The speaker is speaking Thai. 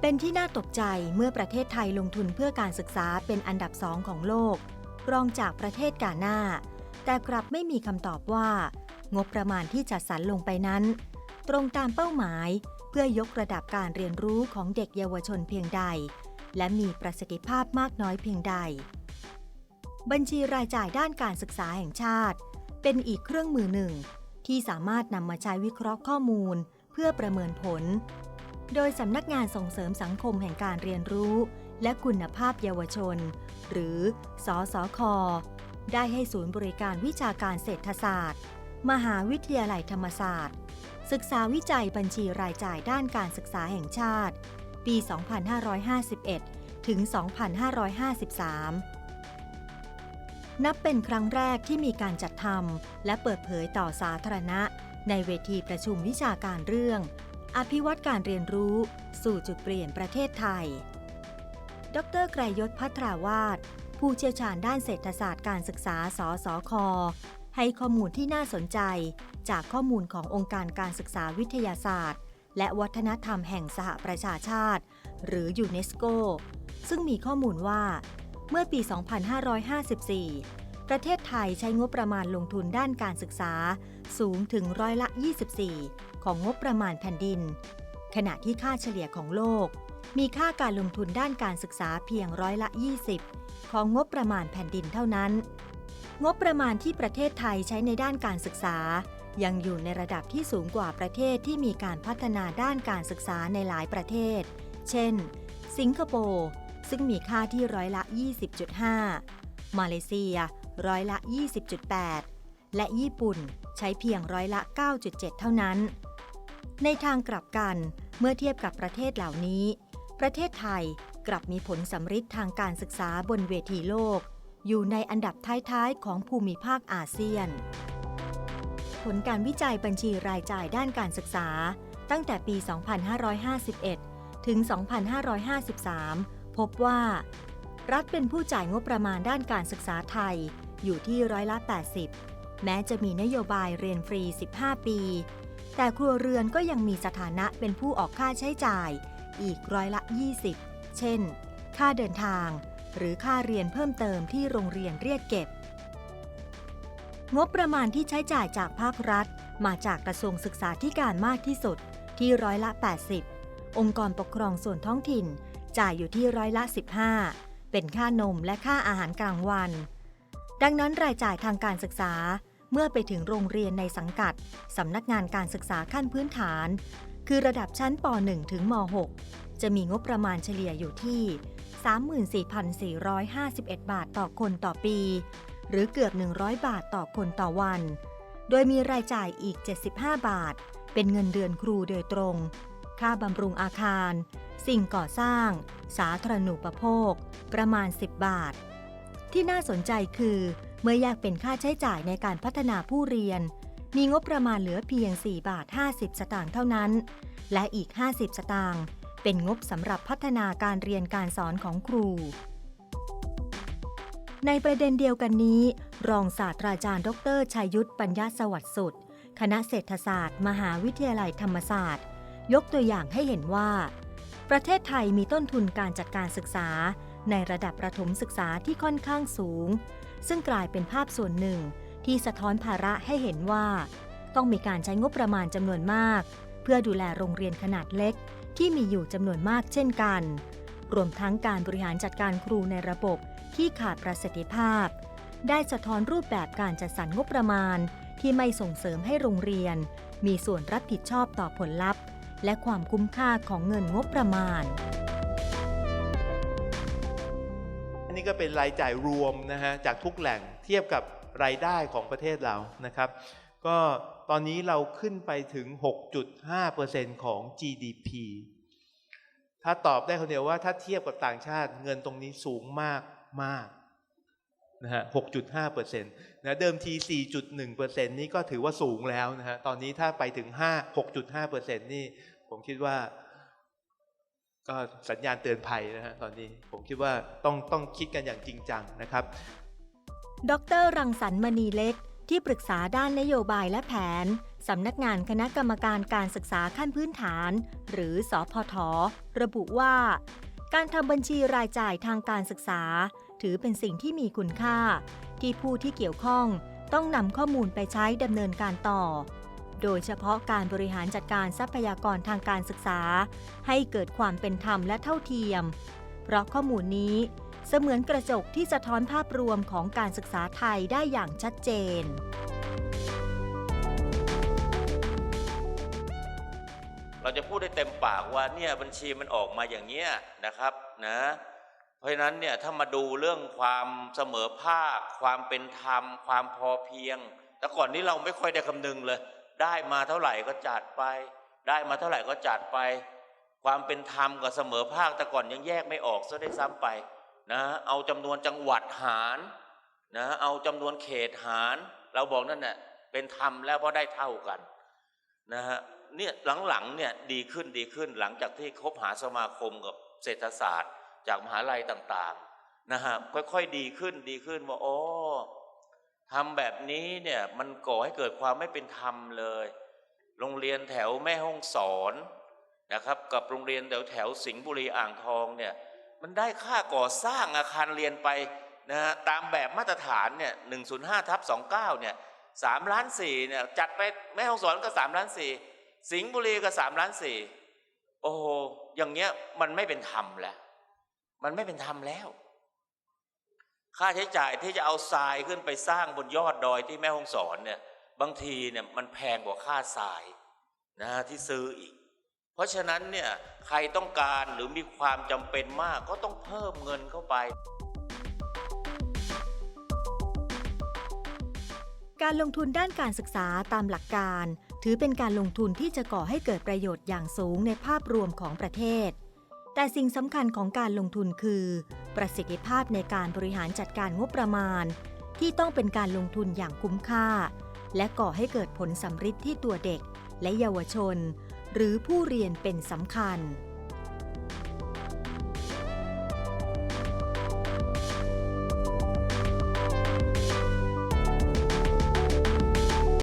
เป็นที่น่าตกใจเมื่อประเทศไทยลงทุนเพื่อการศึกษาเป็นอันดับสองของโลก รองจากประเทศกาหน้า แต่กลับไม่มีคำตอบว่า งบประมาณที่จัดสรรลงไปนั้น ตรงตามเป้าหมายเพื่อยกระดับการเรียนรู้ของเด็กเยาวชนเพียงใด และมีประสิทธิภาพมากน้อยเพียงใด บัญชีรายจ่ายด้านการศึกษาแห่งชาติ เป็นอีกเครื่องมือหนึ่ง ที่สามารถนำมาใช้วิเคราะห์ข้อมูล เพื่อประเมินผล โดยสำนักงานส่งเสริมสังคมแห่งการเรียนรู้ และคุณภาพเยาวชน หรือสสคได้ให้ศูนย์บริการวิชาการเศรษฐศาสตร์ มหาวิทยาลัยธรรมศาสตร์ ศึกษาวิจัยบัญชีรายจ่ายด้านการศึกษาแห่งชาติ ปี 2551 ถึง 2553 นับเป็นครั้งแรกที่มีการจัดทำและเปิดเผยต่อสาธารณะ ในเวทีประชุมวิชาการเรื่อง อภิวัตการเรียนรู้สู่จุดเปลี่ยนประเทศไทย ดรไกรยศพัทราวาสผู้เชี่ยวชาญด้านเศรษฐศาสตร์การศึกษา สสค ให้ข้อมูลที่น่าสนใจ จากข้อมูลขององค์การการศึกษาวิทยาศาสตร์ และวัฒนธรรมแห่งสหประชาชาติ หรือยูเนสโก ซึ่งมีข้อมูลว่า เมื่อปี 2554 ประเทศไทยใช้งบประมาณลงทุนด้านการศึกษา สูงถึงร้อยละ 24 ของงบประมาณแผ่นดิน ขณะที่ค่าเฉลี่ยของโลก มีค่าการลงทุนด้านการศึกษาเพียงร้อยละ 20 ของงบประมาณแผ่นดินเท่านั้น งบประมาณที่ประเทศไทยใช้ในด้านการศึกษา ยังอยู่ในระดับที่สูงกว่าประเทศที่มีการพัฒนาด้านการศึกษาในหลายประเทศ เช่น สิงคโปร์ซึ่งมีค่าที่ร้อยละ 20.5 มาเลเซีย ร้อยละ 20.8 และญี่ปุ่นใช้เพียงร้อยละ 9.7 เท่านั้น ในทางกลับกันเมื่อเทียบกับประเทศเหล่านี้ ประเทศไทยกลับมีผลสำฤทธิ์ทางการศึกษาบนเวทีโลก อยู่ในอันดับท้ายๆ ของภูมิภาคอาเซียน ผลการวิจัยบัญชีรายจ่ายด้านการศึกษา ตั้งแต่ปี 2551 ถึง 2553 พบว่า รัฐเป็นผู้จ่ายงบประมาณด้านการศึกษาไทย อยู่ที่ร้อยละ 80 แม้จะมีนโยบายเรียนฟรี 15 ปี แต่ครัวเรือนก็ยังมีสถานะเป็นผู้ออกค่าใช้จ่าย อีกร้อยละ 20 เช่น ค่าเดินทาง หรือค่าเรียนเพิ่มเติมที่โรงเรียนเรียกเก็บ งบประมาณที่ใช้จ่ายจากภาครัฐ มาจากกระทรวงศึกษาธิการมากที่สุดที่ร้อยละ 80 องค์กรปกครองส่วนท้องถิ่น จ่ายอยู่ที่ร้อยละ 15 เป็นค่านมและค่าอาหารกลางวัน ดังนั้นรายจ่ายทางการศึกษาเมื่อไปถึงโรงเรียนในสังกัด สำนักงานการศึกษาขั้นพื้นฐาน คือระดับชั้นป .1 ถึงม .6 จะมีงบประมาณเฉลี่ยอยู่ที่ 34,451 บาทต่อคนต่อปี หรือเกือบ 100 บาทต่อคนต่อวัน โดยมีรายจ่ายอีก 75 บาท เป็นเงินเดือนครูโดยตรง ค่าบำรุงอาคาร สิ่งก่อสร้าง สาธารณูปโภค ประมาณ 10 บาท ที่น่าสนใจคือ เมื่อแยกเป็นค่าใช้จ่ายในการพัฒนาผู้เรียน มีงบประมาณเหลือเพียง 4 บาท 50 สตางค์เท่านั้น และอีก 50 สตางค์เป็นงบสำหรับพัฒนาการเรียนการสอนของครู ในประเด็นเดียวกันนี้ รองศาสตราจารย์ ดรชัยยุทธปัญญาสวัสดิ์สุด คณะเศรษฐศาสตร์ มหาวิทยาลัยธรรมศาสตร์ ยกตัวอย่างให้เห็นว่า ประเทศไทยมีต้นทุนการจัดการศึกษา ในระดับประถมศึกษาที่ค่อนข้างสูง ซึ่งกลายเป็นภาพส่วนหนึ่ง ที่สะท้อนภาระให้เห็นว่า ต้องมีการใช้งบประมาณจำนวนมาก เพื่อดูแลโรงเรียนขนาดเล็ก ที่มีอยู่จำนวนมากเช่นกัน รวมทั้งการบริหารจัดการครูในระบบที่ขาดประสิทธิภาพ ได้สะท้อนรูปแบบการจัดสรรงบประมาณ ที่ไม่ส่งเสริมให้โรงเรียน มีส่วนรับผิดชอบต่อผลลัพธ์ และความคุ้มค่าของเงินงบประมาณ ก็เป็นรายจ่ายรวมนะฮะจากทุกแหล่งเทียบกับรายได้ของประเทศเรานะครับ ก็ตอนนี้เราขึ้นไปถึง 6.5%ของ GDP ถ้าตอบได้คนเดียวว่าถ้าเทียบกับต่างชาติเงินตรงนี้สูงมากมากนะฮะ 6.5%นะเดิมที 4.1%นี่ก็ถือว่าสูงแล้วนะฮะ ตอนนี้ถ้าไปถึง 5 6.5%นี่ผมคิดว่า ก็สัญญาณเตือนภัยนะฮะตอนนี้ผมคิดว่าต้องต้องคิดกันอย่างจริงจังนะครับ ดรรังสรรค์มณีเล็ก ที่ปรึกษาด้านนโยบายและแผนสำนักงานคณะกรรมการการศึกษาขั้นพื้นฐาน หรือสอพท ระบุว่า การทำบัญชีรายจ่ายทางการศึกษา ถือเป็นสิ่งที่มีคุณค่า ที่ผู้ที่เกี่ยวข้องต้องนำข้อมูลไปใช้ดำเนินการต่อ โดยเฉพาะการบริหารจัดการทรัพยากรทางการศึกษา ให้เกิดความเป็นธรรมและเท่าเทียม เพราะข้อมูลนี้เสมือนกระจกที่สะท้อนภาพรวมของการศึกษาไทยได้อย่างชัดเจน เราจะพูดได้เต็มปากว่าเนี่ยบัญชีมันออกมาอย่างเงี้ยนะครับนะเพราะฉะนั้นเนี่ยถ้ามาดูเรื่องความเสมอภาค ความเป็นธรรม ความพอเพียง แต่ก่อนนี้เราไม่ค่อยได้คำนึงเลย ได้มาเท่าไหร่ก็จัดไป ได้มาเท่าไหร่ก็จัดไป ความเป็นธรรมกับเสมอภาคแต่ก่อนยังแยกไม่ออกซะได้ซ้ำไปนะเอาจำนวนจังหวัดหารนะเอาจำนวนเขตหาร เราบอกนั่นแหละเป็นธรรมแล้วเพราะได้เท่ากันนะฮะเนี่ยหลังๆเนี่ยดีขึ้นดีขึ้นหลังจากที่คบหาสมาคมกับเศรษฐศาสตร์ จากมหาลัยต่างๆนะฮะค่อยๆดีขึ้นดีขึ้นว่าโอ้ ทำแบบนี้เนี่ยมันก่อให้เกิดความไม่เป็นธรรมเลย โรงเรียนแถวแม่ห้องสอนนะครับ กับโรงเรียนแถวแถวสิงห์บุรีอ่างทองเนี่ยมันได้ค่าก่อสร้างอาคารเรียนไปนะฮะตามแบบมาตรฐานเนี่ยหนึ่งศูนย์ห้าทับสองเก้าเนี่ยสามล้านสี่เนี่ยจัดไปแม่ฮ่องสอนก็สามล้านสี่สิงห์บุรีก็สามล้านสี่โอ้โหอย่างเงี้ยมันไม่เป็นธรรมแล้ว มันไม่เป็นธรรมแล้ว ค่าใช้จ่ายที่จะเอาทรายขึ้นไปสร้างบนยอดดอยที่แม่ฮ่องสอนเนี่ย บางทีเนี่ยมันแพงกว่าค่าทรายนะที่ซื้ออีก เพราะฉะนั้นเนี่ยใครต้องการหรือมีความจำเป็นมากก็ต้องเพิ่มเงินเข้าไป การลงทุนด้านการศึกษาตามหลักการ ถือเป็นการลงทุนที่จะก่อให้เกิดประโยชน์อย่างสูงในภาพรวมของประเทศ แต่สิ่งสำคัญของการลงทุนคือ ประสิทธิภาพในการบริหารจัดการงบประมาณ ที่ต้องเป็นการลงทุนอย่างคุ้มค่า และก่อให้เกิดผลสำฤทธิ์ที่ตัวเด็กและเยาวชน หรือผู้เรียนเป็นสำคัญ